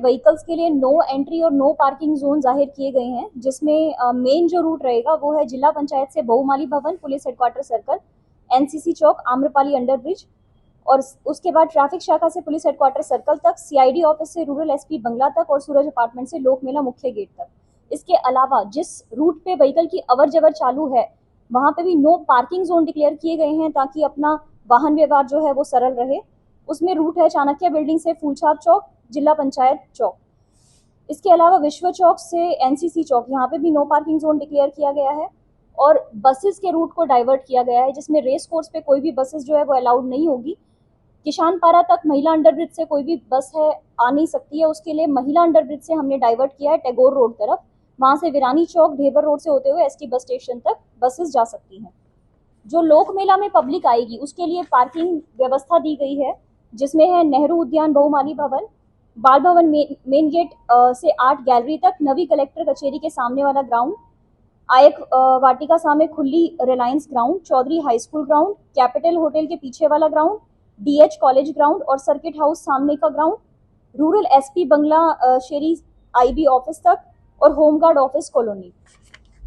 Vehicles के लिए no entry और नो पार्किंग जोन ज़ाहिर किए गए हैं, जिसमें मेन जो रूट रहेगा वो है जिला पंचायत से बहुमाली भवन, पुलिस हेडक्वार्टर सर्कल एनसीसी चौक, आम्रपाली अंडर ब्रिज और उसके बाद ट्रैफ़िक शाखा से पुलिस हेडक्वार्टर सर्कल तक सीआईडी ऑफ़िस से रूरल एसपी बंगला तक और सूरज अपार्टमेंट से लोक मेला मुख्य गेट तक। इसके अलावा जिस रूट पे व्हीकल की अवर जवर चालू है, वहाँ पे भी नो पार्किंग जोन डिक्लेयर किए गए हैं ताकि अपना वाहन व्यवहार जो है वो सरल रहे। उसमें रूट है चाणक्य बिल्डिंग से फूलछाप चौक जिला पंचायत चौक। इसके अलावा विश्व चौक से एनसीसी चौक, यहाँ पे भी नो पार्किंग जोन डिक्लेयर किया गया है और बसेस के रूट को डाइवर्ट किया गया है, जिसमें रेस कोर्स पे कोई भी बसेस जो है वो अलाउड नहीं होगी। किसान पारा तक महिला अंडरब्रिज से कोई भी बस है आ नहीं सकती है, उसके लिए महिला अंडरब्रिज से हमने डाइवर्ट किया है टैगोर रोड तरफ़। वहाँ से विरानी चौक ढेबर रोड से होते हुए एसटी बस स्टेशन तक बसेस जा सकती हैं। जो लोक मेला में पब्लिक आएगी, उसके लिए पार्किंग व्यवस्था दी गई है, जिसमें है नेहरू उद्यान बहुमाली Bhavan Bal Bhavan main main gate से आठ गैलरी तक नवी कलेक्टर कचेरी के सामने वाला ग्राउंड आयक वाटिका सामने खुली Reliance ground Chaudhary high school ground capital hotel के पीछे वाला ग्राउंड डीएच कॉलेज ग्राउंड और सर्किट हाउस सामने का ग्राउंड रूरल एसपी बंगला शेरी आईबी ऑफ़िस तक और होमगार्ड ऑफ़िस कॉलोनी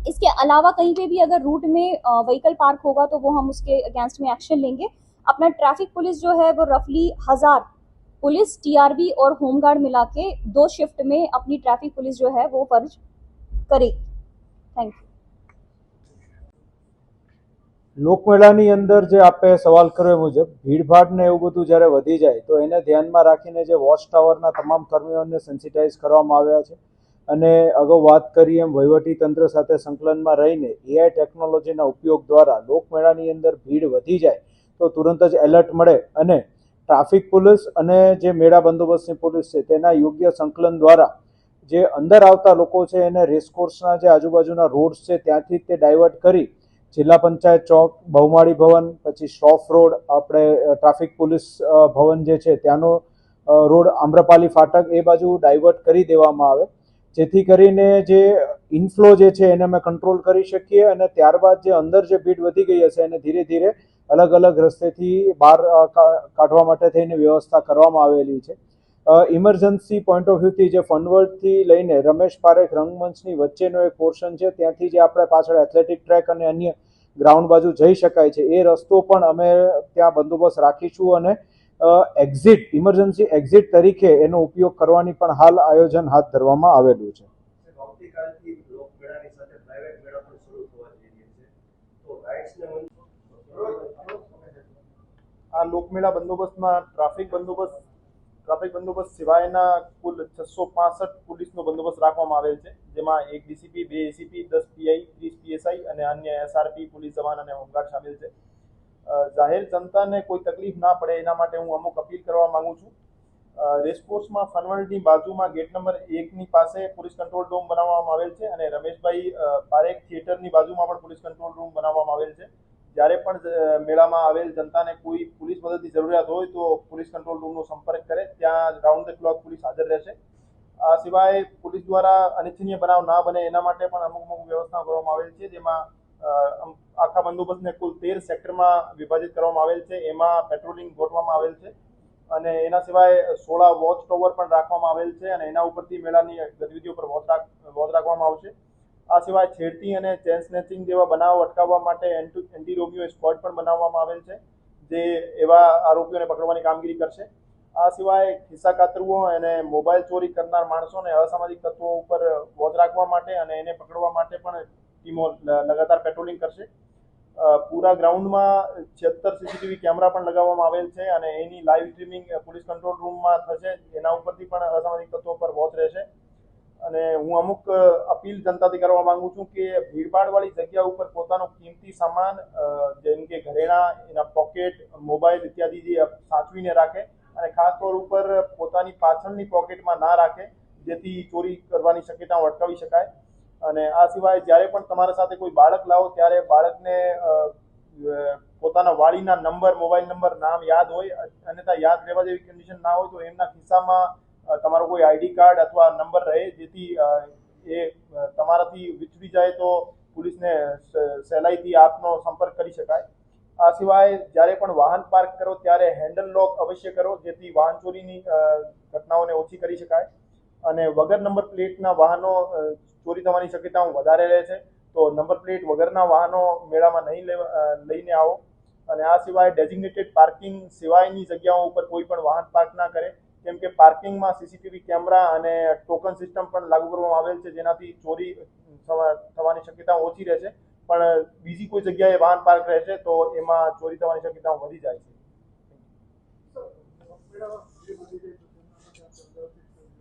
इसके अलावा कहीं पे भी अगर रूट में व्हीकल पार्क होगा तो वो हम उसके अगेंस्ट में एक्शन लेंगे. अपना ट्रैफ़िक पुलिस जो है वो रफली हज़ार पुलिस टीआरबी और होमगार्ड मिला के दो शिफ्ट में अपनी ट्रैफिक पुलिस जो है वो फर्ज करेगी थैंक यू લોકમેળાની અંદર જે આપે સવાલ કર્યો એ મુજબ ભીડભાડ ને એવું બધું જ્યારે વધી જાય તો એને ધ્યાનમાં રાખીને જે વોચ ટાવરના તમામ કર્મીઓને સેન્સિટાઇઝ કરવામાં આવ્યા છે અને અગાઉ વાત કરી એમ વહીવટી તંત્ર સાથે સંકલનમાં રહીને એઆઈ ટેકનોલોજીના ઉપયોગ દ્વારા લોકમેળાની અંદર ભીડ વધી જાય તો તુરંત જ એલર્ટ મળે અને ટ્રાફિક પોલીસ અને જે મેળા બંદોબસ્તની પોલીસ છે, તેના યોગ્ય સંકલન દ્વારા જે અંદર આવતા લોકો છે, એને રેસકોર્સના જે આજુબાજુના રોડ્સ છે, ત્યાંથી તે ડાયવર્ટ કરી જિલ્લા પંચાયત ચોક, બહુમાળી ભવન, પછી શોફ રોડ, આપણે ટ્રાફિક પોલીસ ભવન જે છે, ત્યાંનો રોડ આમ્રપાલી ફાટક, એ બાજુ ડાયવર્ટ કરી દેવામાં આવે. જેથી કરીને જે ઇન્ફ્લો જે છે, એને અમે કંટ્રોલ કરી શકીએ અને ત્યારબાદ જે અંદર જે ભીડ વધી ગઈ હશે, એને ધીરે ધીરે અલગ અલગ રસ્તેથી બહાર કાઢવા માટે થઈને વ્યવસ્થા કરવામાં આવેલી છે. ઇમરજન્સી પોઈન્ટ ઓફ વ્યૂથી જે ફનવર્ડથી લઈને રમેશ પારેખ રંગમંચની વચ્ચેનો એક પોર્શન છે, ત્યાંથી જે આપણે પાછળ એથ્લેટિક ટ્રેક અને અન્ય ગ્રાઉન્ડ બાજુ જઈ શકાય છે, એ રસ્તો પણ અમે ત્યાં બંદોબસ્ત રાખીશું અને એક્ઝિટ ઇમરજન્સી એક્ઝિટ તરીકે એનો ઉપયોગ કરવાની પણ હાલ આયોજન હાથ ધરવામાં આવેલું છે. આ લોકમેળા બંદોબસ્તમાં ટ્રાફિક બંદોબસ્ત ટ્રાફિક બંદોબસ્ત સિવાયના કુલ છસો પાસઠ પોલીસનો બંદોબસ્ત રાખવામાં આવેલ છે, જેમાં એક ડીસીપી, બે એસીપી, દસ પીઆઈ, ત્રીસ પીએસઆઈ અને અન્ય એસઆરપી, પોલીસ જવાન અને હોમગાર્ડ સામેલ છે. જાહેર જનતાને કોઈ તકલીફ ના પડે એના માટે હું અમુક અપીલ કરવા માંગુ છું. રેસકોર્સમાં ફનવર્ડની બાજુમાં ગેટ નંબર એકની પાસે પોલીસ કંટ્રોલ રૂમ બનાવવામાં આવેલ છે અને રમેશભાઈ પારેખ થિયેટરની બાજુમાં પણ પોલીસ કંટ્રોલ રૂમ બનાવવામાં આવેલ છે. જ્યારે પણ મેળામાં આવેલ જનતાને કોઈ પોલીસ મદદની જરૂરિયાત હોય તો પોલીસ કંટ્રોલ રૂમનો સંપર્ક કરે. ત્યાં રાઉન્ડ ધ ક્લોક પોલીસ હાજર રહેશે. આ સિવાય પોલીસ દ્વારા અનિચ્છનીય બનાવ ના બને એના માટે પણ અમુક અમુક વ્યવસ્થા કરવામાં આવેલ છે. જેમાં આખા બંદોબસ્તને કુલ તેર સેક્ટરમાં વિભાજિત કરવામાં આવેલ છે. એમાં પેટ્રોલિંગ ગોઠવવામાં આવેલ છે. અને એના સિવાય સોળા વોચ ટોવર પણ રાખવામાં આવેલ છે અને એના ઉપરથી મેળાની ગતિવિધિઓ પર વોચ વોચ રાખવામાં આવશે. આ સિવાય છેડતી અને ચેન સ્નેચિંગ જેવા બનાવો અટકાવવા માટે એન્ટી રોમિયો સ્ક્વોડ પણ બનાવવામાં આવેલ છે, જે એવા આરોપીઓને પકડવાની કામગીરી કરશે. આ સિવાય ખિસ્સા કાતરુઓ અને મોબાઈલ ચોરી કરનાર માણસોને અસામાજિક તત્વો ઉપર વોચ રાખવા માટે અને એને પકડવા માટે પણ ટીમો લગાતાર પેટ્રોલિંગ કરશે. પૂરા ગ્રાઉન્ડમાં છિયત્તર સીસીટીવી કેમેરા પણ લગાવવામાં આવેલ છે અને એની લાઈવ સ્ટ્રીમિંગ પોલીસ કંટ્રોલ રૂમમાં થશે. એના ઉપરથી પણ અસામાજિક તત્વો પર વોચ રહેશે. અને હું અમુક અપીલ જનતાથી કરવા માંગુ છું કે ભીડભાડવાળી જગ્યા ઉપર પોતાનો કિંમતી સામાન જેમ કે ઘરેણા, એના પોકેટ મોબાઈલ ઇત્યાદિ જે સાચવીને રાખે અને ખાસ તौर ઉપર પોતાની પાછળની પોકેટમાં ના રાખે, જેથી ચોરી કરવાની શક્યતાઓ અટકાવી શકાય. અને આ સિવાય જ્યારે પણ તમારા સાથે કોઈ બાળક લાવો, ત્યારે બાળકને પોતાના વાળીના નંબર મોબાઈલ નંબર નામ યાદ હોય, અન્યથા યાદ રહેવા જેવી કન્ડિશન ના હોય, તો એમના ખિસ્સામાં તમારો કોઈ આઈડી કાર્ડ અથવા નંબર રહે જેથી એ તમારાથી વિચરી જાય તો પોલીસને સહેલાઈથી આપનો સંપર્ક કરી શકાય. આ સિવાય જ્યારે પણ વાહન પાર્ક કરો ત્યારે હેન્ડલ લોક અવશ્ય કરો જેથી વાહન ચોરીની ઘટનાઓને ઓછી કરી શકાય. અને વગર નંબર પ્લેટના વાહનો ચોરી થવાની શક્યતાઓ વધારે રહે છે, તો નંબર પ્લેટ વગરના વાહનો મેળામાં નહીં લઈને આવો. અને આ સિવાય ડેઝિગ્નેટેડ પાર્કિંગ સિવાયની જગ્યાઓ ઉપર કોઈ પણ વાહન પાર્ક ના કરે. કેમ કે પાર્કિંગમાં સીસીટીવી કેમેરા અને ટોકન સિસ્ટમ પણ લાગુ કરવામાં આવેલ છે, જેનાથી ચોરી થવા- થવાની શક્યતા ઓછી રહે છે. પણ બીજી કોઈ જગ્યાએ વાહન પાર્ક રહે છે, તો એમાં ચોરી થવાની શક્યતાઓ વધી જાય છે.